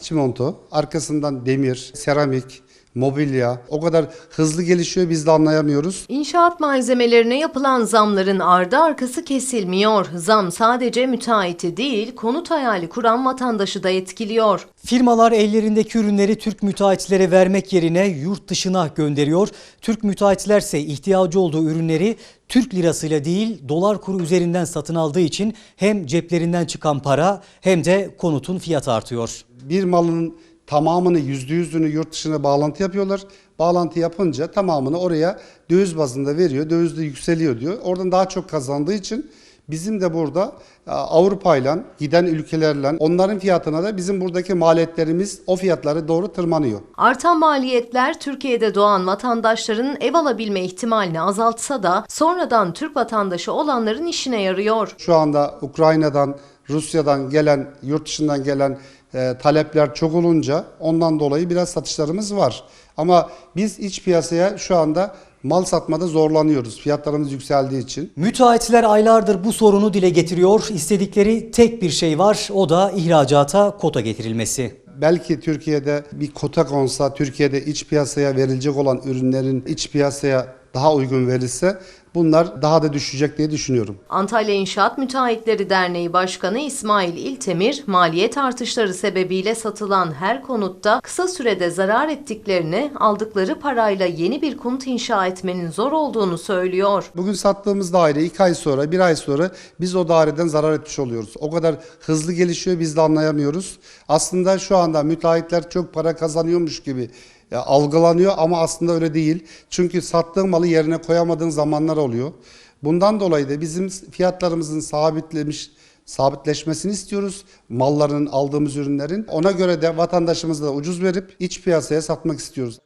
çimento, arkasından demir, seramik, mobilya o kadar hızlı gelişiyor biz de anlayamıyoruz. İnşaat malzemelerine yapılan zamların ardı arkası kesilmiyor. Zam sadece müteahhiti değil, konut hayali kuran vatandaşı da etkiliyor. Firmalar ellerindeki ürünleri Türk müteahhitlere vermek yerine yurt dışına gönderiyor. Türk müteahhitler ise ihtiyacı olduğu ürünleri Türk lirasıyla değil dolar kuru üzerinden satın aldığı için hem ceplerinden çıkan para hem de konutun fiyatı artıyor. Bir malın tamamını yüzde yüzünü yurt dışına bağlantı yapıyorlar. Bağlantı yapınca tamamını oraya döviz bazında veriyor. Döviz de yükseliyor diyor. Oradan daha çok kazandığı için bizim de burada Avrupa ile giden ülkelerle onların fiyatına da bizim buradaki maliyetlerimiz o fiyatlara doğru tırmanıyor. Artan maliyetler Türkiye'de doğan vatandaşların ev alabilme ihtimalini azaltsa da sonradan Türk vatandaşı olanların işine yarıyor. Şu anda Ukrayna'dan, Rusya'dan gelen, yurt dışından gelen e, talepler çok olunca ondan dolayı biraz satışlarımız var. Ama biz iç piyasaya şu anda mal satmada zorlanıyoruz fiyatlarımız yükseldiği için. Müteahhitler aylardır bu sorunu dile getiriyor. İstedikleri tek bir şey var o da ihracata kota getirilmesi. Belki Türkiye'de bir kota konsa, Türkiye'de iç piyasaya verilecek olan ürünlerin iç piyasaya daha uygun verilse bunlar daha da düşecek diye düşünüyorum. Antalya İnşaat Müteahhitleri Derneği Başkanı İsmail İltemir, maliyet artışları sebebiyle satılan her konutta kısa sürede zarar ettiklerini, aldıkları parayla yeni bir konut inşa etmenin zor olduğunu söylüyor. Bugün sattığımız daire 2 ay sonra, 1 ay sonra biz o daireden zarar etmiş oluyoruz. O kadar hızlı gelişiyor biz de anlayamıyoruz. Aslında şu anda müteahhitler çok para kazanıyormuş gibi algılanıyor ama aslında öyle değil. Çünkü sattığın malı yerine koyamadığın zamanlar oluyor. Bundan dolayı da bizim fiyatlarımızın sabitlemiş sabitleşmesini istiyoruz. Malların, aldığımız ürünlerin. Ona göre de vatandaşımıza da ucuz verip iç piyasaya satmak istiyoruz.